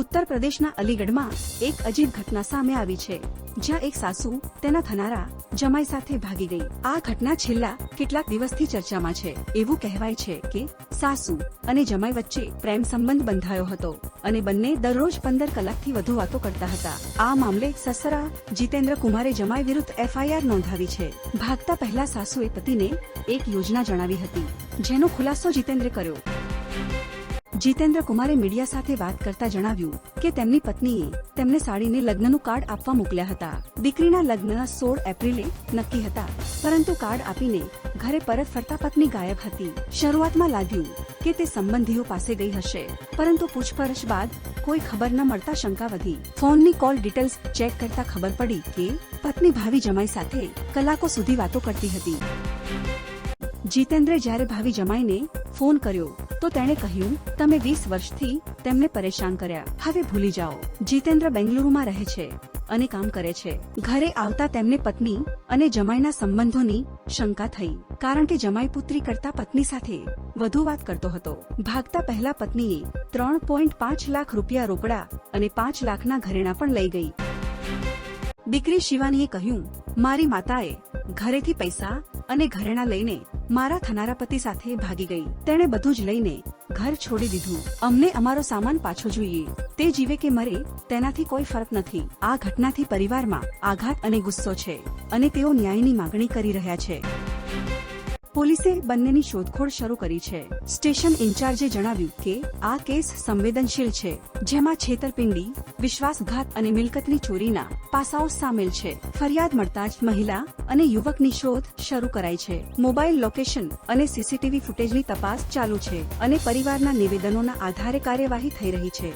ઉત્તર પ્રદેશના અલીગઢમાં એક અજીબ ઘટના સામે આવી છે. જ્યાં એક સાસુ તેના થનારા જમાઈ સાથે ભાગી ગઈ. આ ઘટના છેલ્લા કેટલાક દિવસથી ચર્ચામાં છે. એવું કહેવાય છે કે સાસુ અને જમાઈ વચ્ચે પ્રેમ સંબંધ બંધાયો હતો અને બંને દરરોજ પંદર કલાકથી વધુ વાતો કરતા હતા. આ મામલે સસરા જીતેન્દ્ર કુમારે જમાઈ વિરુદ્ધ એફઆઈઆર નોંધાવી છે. ભાગતા પહેલા સાસુએ પતિને એક યોજના જણાવી હતી, જેનો ખુલાસો જીતેન્દ્રે કર્યો. જીતેન્દ્ર કુમારે મીડિયા સાથે વાત કરતા જણાવ્યું કે તેમની પત્નીએ તેમને સાડીને લગ્નનું કાર્ડ આપવા મોકલ્યા હતા. દીકરીના લગ્ન સોળ એપ્રિલે નક્કી હતા, પરંતુ કાર્ડ આપીને ઘરે પરત ફરતા પત્ની ગાયબ હતી. શરૂઆતમાં લાગ્યું કે તે સંબંધીઓ પાસે ગઈ હશે, પરંતુ પૂછપરછ બાદ કોઈ ખબર ન મળતા શંકા વધી. ફોનની કોલ ડિટેલ્સ ચેક કરતા ખબર પડી કે પત્ની ભાવિ જમાઈ સાથે કલાકો સુધી વાતો કરતી હતી. જીતેન્દ્રે જ્યારે ભાવિ જમાઈને ફોન કર્યો તો તેણે કહ્યું, તમે વીસ વર્ષથી તેમને પરેશાન કર્યા. હવે ભૂલી જાઓ. જીતેન્દ્ર બેંગલુરુમાં રહે છે અને કામ કરે છે. ઘરે આવતા તેમને પત્ની અને જમાઈના સંબંધોની શંકા થઈ. કારણ કે જમાઈ પુત્રી કરતા પત્ની સાથે વધુ વાત કરતો હતો. ભાગતા પહેલા પત્નીએ ત્રણ પોઈન્ટ પાંચ લાખ રૂપિયા રોકડા અને પાંચ લાખના ઘરેણા પણ લઈ ગઈ. દીકરી શિવાનીએ કહ્યું, મારી માતાએ ઘરેથી પૈસા અને ઘરેણા લઈને મારા થનારા પતિ સાથે ભાગી ગઈ. તેણે બધું જ લઈને ઘર છોડી દીધું. અમને અમારો સામાન પાછો જોઈએ. તે જીવે કે મરે, તેનાથી કોઈ ફરક નથી. આ ઘટનાથી પરિવારમાં આઘાત અને ગુસ્સો છે અને તેઓ ન્યાયની માગણી કરી રહ્યા છે. પોલીસે બંનેની શોધખોળ શરૂ કરી છે. સ્ટેશન ઇન્ચાર્જે જણાવ્યું કે, આ કેસ સંવેદનશીલ છે, જેમાં છેતરપિંડી, વિશ્વાસઘાત અને મિલકતની ચોરીના પાસાઓ સામેલ છે. ફરિયાદ મળતા જ મહિલા અને યુવકની શોધ શરૂ કરાઈ છે. મોબાઈલ લોકેશન અને સીસીટીવી ફૂટેજની તપાસ ચાલુ છે અને પરિવારના નિવેદનોના આધારે કાર્યવાહી થઈ રહી છે.